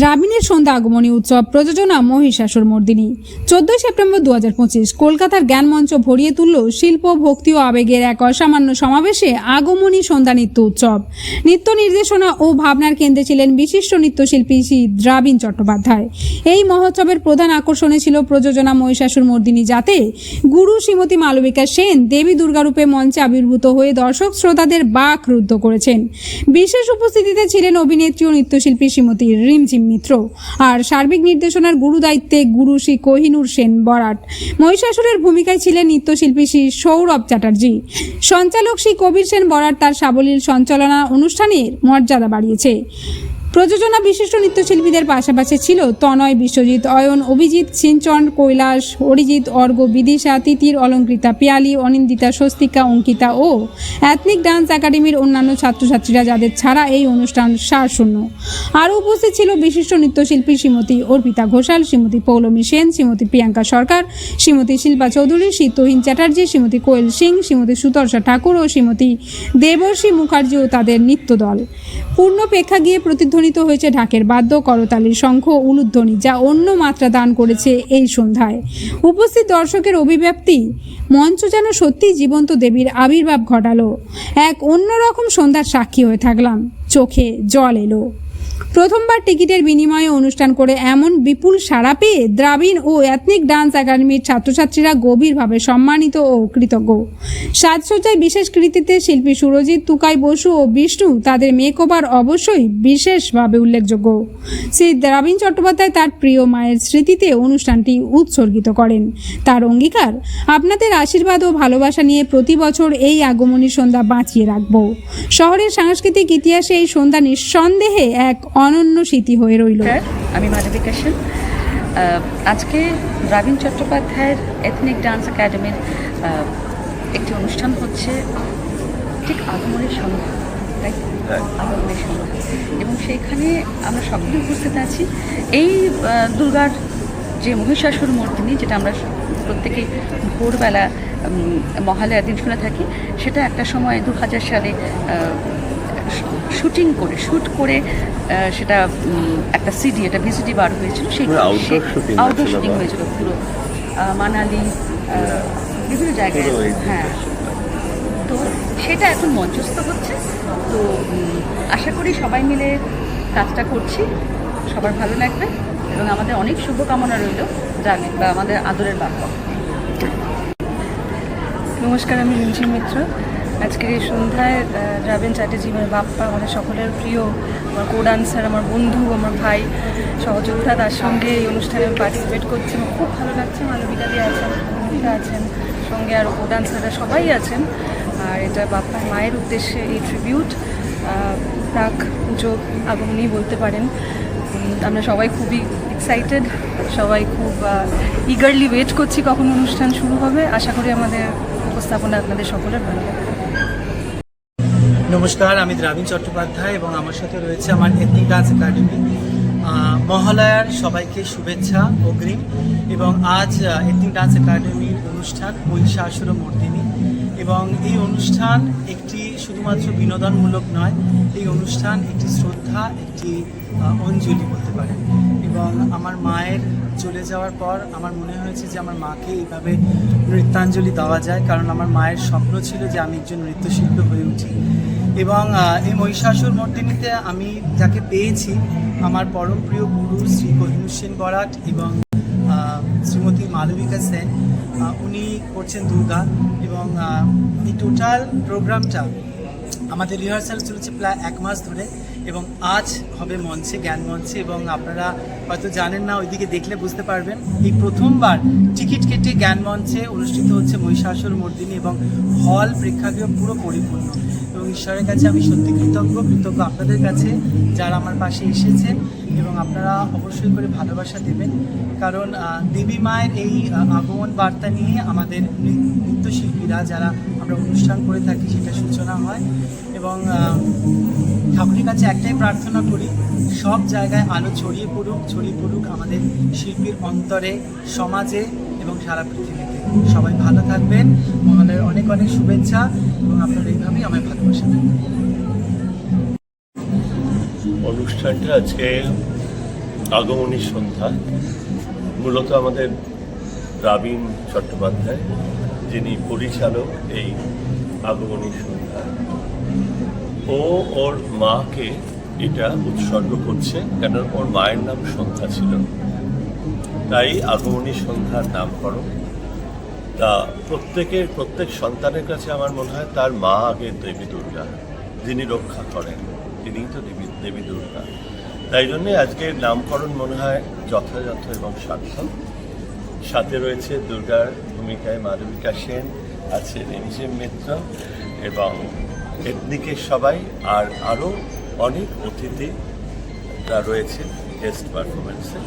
দ্রাবিণের সন্ধ্যা আগমনী উৎসব প্রযোজনা মহিষাসুর মর্দিনী। চোদ্দই সেপ্টেম্বর দু হাজার পঁচিশ কলকাতার জ্ঞানমঞ্চ ভরিয়ে তুলল শিল্প, ভক্তি ও আবেগের এক অসামান্য সমাবেশে আগমনী সন্ধ্যা নৃত্য উৎসব। নৃত্য নির্দেশনা ও ভাবনার কেন্দ্রে ছিলেন বিশিষ্ট নৃত্যশিল্পী শ্রী দ্রাবিণ চট্টোপাধ্যায়। এই মহোৎসবের প্রধান আকর্ষণে ছিল প্রযোজনা মহিষাসুর মর্দিনী যাতে গুরু শ্রীমতী মালবিকা সেন দেবী দুর্গারূপে মঞ্চে আবির্ভূত হয়ে দর্শক শ্রোতাদের বাক রুদ্ধ করেছেন। বিশেষ উপস্থিতিতে ছিলেন অভিনেত্রী ও নৃত্যশিল্পী শ্রীমতী রিমঝিম মিত্র। আর সার্বিক নির্দেশনার গুরু দায়িত্বে গুরু শ্রী কোহিনুর সেন বরাট। মহিষাসুরের ভূমিকায় ছিলেন নৃত্যশিল্পী শ্রী সৌরভ চ্যাটার্জি। সঞ্চালক শ্রী কবির সেন বরাট তার সাবলীল সঞ্চালনা অনুষ্ঠানের মর্যাদা বাড়িয়েছে। প্রযোজনা বিশিষ্ট নৃত্যশিল্পীদের পাশাপাশি ছিল তনয়, বিশ্বজিৎ, অয়ন, অভিজিৎ সিঞ্চন কৈলাস, অরিজিৎ অর্ঘ বিদিশা, তিতির, অলঙ্কৃতা, পিয়ালি, অনিন্দিতা, স্বস্তিকা, অঙ্কিতা ও অ্যাথনিক ডান্স একাডেমির অন্যান্য ছাত্রছাত্রীরা যাদের ছাড়া এই অনুষ্ঠান সারশূন্য। আরও উপস্থিত ছিল বিশিষ্ট নৃত্যশিল্পী শ্রীমতী অর্পিতা ঘোষাল, শ্রীমতী পৌলমী সেন, শ্রীমতী প্রিয়াঙ্কা সরকার, শ্রীমতী শিল্পা চৌধুরী শ্রী তহিন চ্যাটার্জি, শ্রীমতী কোয়েল সিং, শ্রীমতী সুতর্ষা ঠাকুর ও শ্রীমতী দেবর্ষী মুখার্জি ও তাদের নৃত্যদল। পূর্ণ প্রেক্ষাগৃহে প্রতিধ্বনিত হয়েছে ঢাকের বাদ্য করতালির শঙ্খ উলুধ্বনি, যা অন্য মাত্রা দান করেছে এই সন্ধ্যায়। উপস্থিত দর্শকের অভিব্যক্তি, মঞ্চ যেন সত্যি জীবন্ত দেবীর আবির্ভাব ঘটালো। এক অন্যরকম সন্ধ্যার সাক্ষী হয়ে থাকলাম। চোখে জল এলো। প্রথমবার টিকিটের বিনিময়ে অনুষ্ঠান করে এমন বিপুল সাড়া পেয়ে দ্রাবিণ ও এথনিক ডান্স একাডেমির ছাত্রছাত্রীরা গভীরভাবে সম্মানিত ও কৃতজ্ঞ। সাজসজ্জায় বিশেষ কৃতিতে শিল্পী সুরজিৎ, তুকাই বসু ও বিষ্ণু তাদের মেকওভার অবশ্যই বিশেষভাবে উল্লেখযোগ্য। শ্রী দ্রাবিণ চট্টোপাধ্যায় তার প্রিয় মায়ের স্মৃতিতে অনুষ্ঠানটি উৎসর্গিত করেন। তার অঙ্গীকার, আপনাদের আশীর্বাদ ও ভালোবাসা নিয়ে প্রতি বছর এই আগমনী সন্ধ্যা বাঁচিয়ে রাখব। শহরের সাংস্কৃতিক ইতিহাসে এই সন্ধ্যা নিঃসন্দেহে এক অনন্য স্মৃতি হয়ে রইল। নমস্কার আমি মাধবিকা সেন আজকে দ্রাবিণ চট্টোপাধ্যায়ের এথনিক ডান্স একাডেমির একটি অনুষ্ঠান হচ্ছে ঠিক আগমনের সঙ্গে তাই আগমনের এবং সেইখানে আমরা সকলে উপস্থিত আছি। এই দুর্গার যে মহিষাসুর মূর্তিনি যেটা আমরা প্রত্যেকেই ভোরবেলা মহালয়ার দিন শুনে থাকি সেটা একটা সময় দু হাজার সালে শুটিং করে শুট করে সেটা একটা সিডি একটা ভিসিডি বার হয়েছিল সেই মানে আউটডোর হয়েছিল শুটিং হয়েছিল পুরো মানালি বিভিন্ন জায়গায় হ্যাঁ। তো সেটা এখন মঞ্চস্থ হচ্ছে তো আশা করি সবাই মিলে কাজটা করছি সবার ভালো লাগবে এবং আমাদের অনেক শুভকামনা রইল জানি বা আমাদের আদরের বাবা। নমস্কার আমি রিঞ্চি মিত্র। আজকের এই সন্ধ্যায় দ্রাবিণ চ্যাটার্জি মানে বাপ্পা আমাদের সকলের প্রিয়, আমার কো ডান্সার আমার বন্ধু, আমার ভাই, সহযোদ্ধা, তার সঙ্গে এই অনুষ্ঠানে পার্টিসিপেট করছি। আমার খুব ভালো লাগছে মানবিকাদি আছেন, মনিকা আছেন, সঙ্গে আরও কো ডান্সাররা সবাই আছেন। আর এটা বাপ্পার মায়ের উদ্দেশ্যে এই ট্রিবিউট প্রাক পুজো আগমনী বলতে পারেন। আমরা সবাই খুবই এক্সাইটেড সবাই খুব ইগারলি ওয়েট করছি কখন অনুষ্ঠান শুরু হবে। আশা করি আমাদের উপস্থাপনা আপনাদের সকলের ভালো নমস্কার, আমি দ্রাবিণ চট্টোপাধ্যায় এবং আমার সাথে রয়েছে আমার এথনিক ডান্স একাডেমি। মহালয়ার সবাইকে শুভেচ্ছা, অগ্রিম। এবং আজ এথনিক ডান্স একাডেমির অনুষ্ঠান মহিষাসুর মর্দিনী। এবং এই অনুষ্ঠান একটি শুধুমাত্র বিনোদনমূলক নয়, এই অনুষ্ঠান একটি শ্রদ্ধা, একটি অঞ্জলি বলতে পারে এবং আমার মায়ের চলে যাওয়ার পর আমার মনে হয়েছে যে আমার মাকে এইভাবে নৃত্যাঞ্জলি দেওয়া যায়, কারণ আমার মায়ের স্বপ্ন ছিল যে আমি একজন নৃত্যশিল্পী হয়ে উঠি। এবং এই মহিষাসুর মর্দিনীতে আমি যাকে পেয়েছি, আমার পরম প্রিয় গুরু শ্রী কোহিনুর সেন বরাট এবং শ্রীমতী মালবিকা সেন উনি করছেন দুর্গা এবং এই টোটাল প্রোগ্রামটা আমাদের রিহার্সাল চলেছে প্রায় এক মাস ধরে এবং আজ হবে মঞ্চে, জ্ঞান মঞ্চে এবং আপনারা হয়তো জানেন না, ওইদিকে দেখলে বুঝতে পারবেন। এই প্রথমবার টিকিট কেটে জ্ঞান মঞ্চে অনুষ্ঠিত হচ্ছে মহিষাসুর মর্দিনী এবং হল প্রেক্ষাগৃহ পুরো পরিপূর্ণ। এবং ঈশ্বরের কাছে আমি সত্যি কৃতজ্ঞ কৃতজ্ঞ আপনাদের কাছে যারা আমার পাশে এসেছেন এবং আপনারা অবশ্যই করে ভালোবাসা দেবেন। কারণ দেবী মায়ের এই আগমন বার্তা নিয়ে আমাদের নৃত্যশিল্পীরা যারা আমরা অনুষ্ঠান করে থাকি সেটা সূচনা হয় এবং ঠাকুরের কাছে একটাই প্রার্থনা করি, সব জায়গায় আলো ছড়িয়ে পড়ুক ছড়িয়ে পড়ুক আমাদের শিল্পীর অন্তরে, সমাজে এবং সারা পৃথিবীতে। সবাই ভালো থাকবেন। মহালয়ের অনেক অনেক শুভেচ্ছা এবং আপনারা এইভাবেই আমায় ভালোবাসা অনুষ্ঠানটা আজকে আগমনী সন্ধ্যা। মূলত আমাদের রাবীন চট্টোপাধ্যায়, যিনি পরিচালক এই আগমনী সন্ধ্যা। ও ওর মাকে এটা উৎসর্গ করছে কেন ওর মায়ের নাম সন্ধ্যা ছিল। তাই আগমনী সন্ধ্যার নামকরণ তা প্রত্যেকের, প্রত্যেক সন্তানের কাছে আমার মনে হয় তার মা আগে দেবী দুর্গা, যিনি রক্ষা করেন, তিনিই তো দেবী দেবী দুর্গা। তাই জন্যে আজকের নামকরণ মনে হয় যথাযথ এবং সার্থক। সাথে রয়েছে দুর্গার ভূমিকায় মাধবিকা সেন, আছে রিমঝিম মিত্র এবং এথনিকের সবাই, আর আরও অনেক অতিথিরা রয়েছে গেস্ট পারফরমেন্সে